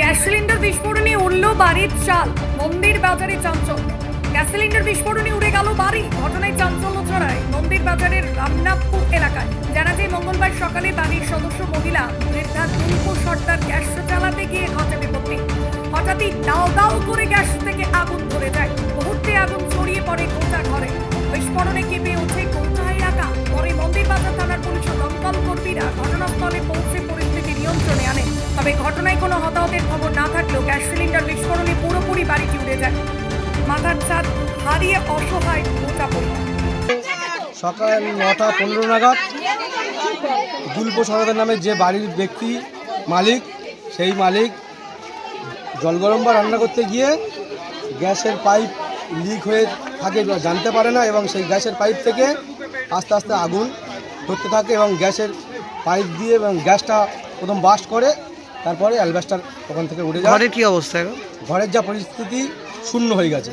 Gas cylinder বিস্ফোরণে উড়ল বাড়ির চাল। মন্দির বাজারে চাঞ্চল্য। গ্যাস সিলিন্ডার বিস্ফোরণে উড়ে গেল বাড়ি। ঘটনায় চাঞ্চল্য ছড়ায় মন্দির বাজারের রামনাথপুর এলাকায়। জানা যায়, মঙ্গলবার সকালে বাড়ির সদস্য মহিলা বৃদ্ধা তুলপু সর্দার গ্যাস চালাতে গিয়ে ঘটে বিপত্তি। হঠাৎই দাও দাও করে গ্যাস থেকে আগুন ধরে যায়। মুহূর্তে আগুন ছড়িয়ে পড়ে ঘটনায় কোনো হতাহতের খবর না থাকলেও গ্যাস সিলিন্ডার বিস্ফোরণে পুরোপুরি বাড়িটি উড়ে যায়। মাথার ছাদ হারিয়ে অসহায় গোটা পরিবার সকাল নটা পনেরো নাগাদ দুলপ সরকার নামে যে বাড়ির ব্যক্তি মালিক, সেই মালিক জল গরম বা রান্না করতে গিয়ে গ্যাসের পাইপ লিক হয়ে থাকে জানতে পারে না এবং সেই গ্যাসের পাইপ থেকে আস্তে আস্তে আগুন ধরতে থাকে এবং গ্যাসের পাইপ দিয়ে এবং গ্যাসটা প্রথম বাস্ট করে তারপরে অ্যালবাস্টার ওখান থেকে উঠে যায় ঘরের কি অবস্থা এখন? ঘরের যা পরিস্থিতি শূন্য হয়ে গেছে।